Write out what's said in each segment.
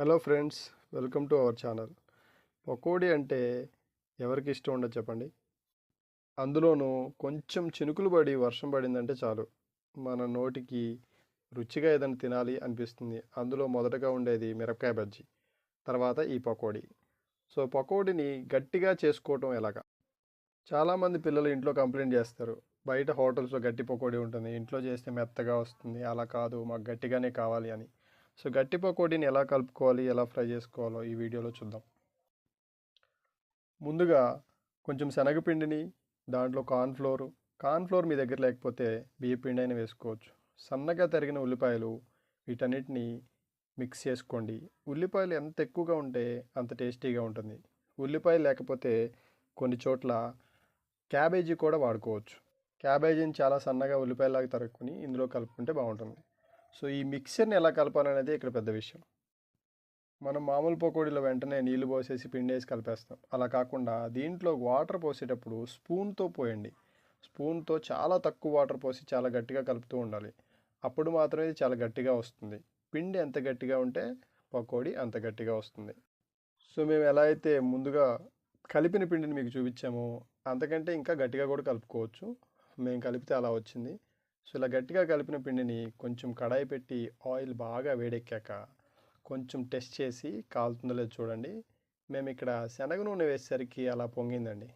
Hello friends welcome to our channel. Pakodi అంటే ఎవరికి ఇష్టం ఉండదు చెప్పండి. అందులోనూ కొంచెం చినుకులు పడి వర్షం పడిందంటే చాలు. మన నోటికి రుచిగా ఏదైనా తినాలి అనిపిస్తుంది. అందులో మొదటగా ఉండేది మిరపకాయ బజ్జీ తర్వాత ఈ పకోడీ. సో పకోడీని గట్టిగా చేసుకోవటం ఎలాగా? చాలామంది పిల్లలు ఇంట్లో కంప్లైంట్ చేస్తారు. బయట హోటల్స్లో గట్టి పకోడీ ఉంటుంది. ఇంట్లో చేస్తే మెత్తగా వస్తుంది. అలా కాదు మాకు గట్టిగానే కావాలి అని. సో గట్టి పకోడీని ఎలా కలుపుకోవాలి ఎలా ఫ్రై చేసుకోవాలో ఈ వీడియోలో చూద్దాం. ముందుగా కొంచెం శనగపిండిని దాంట్లో కార్న్ఫ్లోరు కార్న్ఫ్లోర్ మీ దగ్గర లేకపోతే బియ్యపిండి అయినా వేసుకోవచ్చు. సన్నగా తరిగిన ఉల్లిపాయలు వీటన్నిటిని మిక్స్ చేసుకోండి. ఉల్లిపాయలు ఎంత ఎక్కువగా ఉంటే అంత టేస్టీగా ఉంటుంది. ఉల్లిపాయలు లేకపోతే కొన్ని చోట్ల క్యాబేజీ కూడా వాడుకోవచ్చు. క్యాబేజీని చాలా సన్నగా ఉల్లిపాయలాగా తరుక్కుని ఇందులో కలుపుకుంటే బాగుంటుంది. సో ఈ మిక్సర్ని ఎలా కలపాలనేది ఇక్కడ పెద్ద విషయం. మనం మామూలు పకోడీలో వెంటనే నీళ్ళు పోసేసి పిండి వేసి కలిపేస్తాం. అలా కాకుండా దీంట్లో వాటర్ పోసేటప్పుడు స్పూన్తో పోయండి. స్పూన్తో చాలా తక్కువ వాటర్ పోసి చాలా గట్టిగా కలుపుతూ ఉండాలి. అప్పుడు మాత్రమే ఇది చాలా గట్టిగా వస్తుంది. పిండి ఎంత గట్టిగా ఉంటే పకోడీ అంత గట్టిగా వస్తుంది. సో మేము ఎలా అయితే ముందుగా కలిపిన పిండిని మీకు చూపించామో అంతకంటే ఇంకా గట్టిగా కూడా కలుపుకోవచ్చు. మేము కలిపితే అలా వచ్చింది. సో ఇలా గట్టిగా కలిపిన పిండిని కొంచెం కడాయి పెట్టి ఆయిల్ బాగా వేడెక్కాక కొంచెం టెస్ట్ చేసి కాలుతుందో లేదో చూడండి. మేము ఇక్కడ శనగ నూనె వేసేసరికి అలా పొంగిందండి.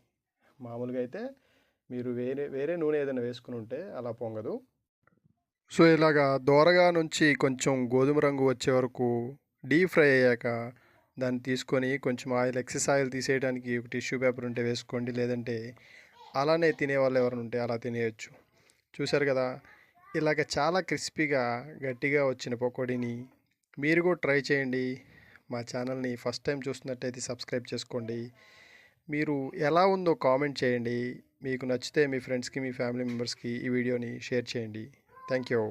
మామూలుగా అయితే మీరు వేరే వేరే నూనె ఏదైనా వేసుకుని ఉంటే అలా పొంగదు. సో ఇలాగా దోరగా నుంచి కొంచెం గోధుమ రంగు వచ్చే వరకు డీప్ ఫ్రై అయ్యాక దాన్ని తీసుకొని కొంచెం ఆయిల్ ఎక్సెస్ ఆయిల్ తీసేయడానికి ఒక టిష్యూ పేపర్ ఉంటే వేసుకోండి. లేదంటే అలానే తినే వాళ్ళు ఎవరైనా ఉంటే అలా తినేయచ్చు. చూశారు కదా? ఇలాగ చాలా క్రిస్పీగా గట్టిగా వచ్చిన పకోడీని మీరు కూడా ట్రై చేయండి. మా ఛానల్ని ఫస్ట్ టైం చూస్తున్నట్టయితే సబ్స్క్రైబ్ చేసుకోండి. మీరు ఎలా ఉందో కామెంట్ చేయండి. మీకు నచ్చితే మీ ఫ్రెండ్స్కి మీ ఫ్యామిలీ మెంబర్స్కి ఈ వీడియోని షేర్ చేయండి. Thank you.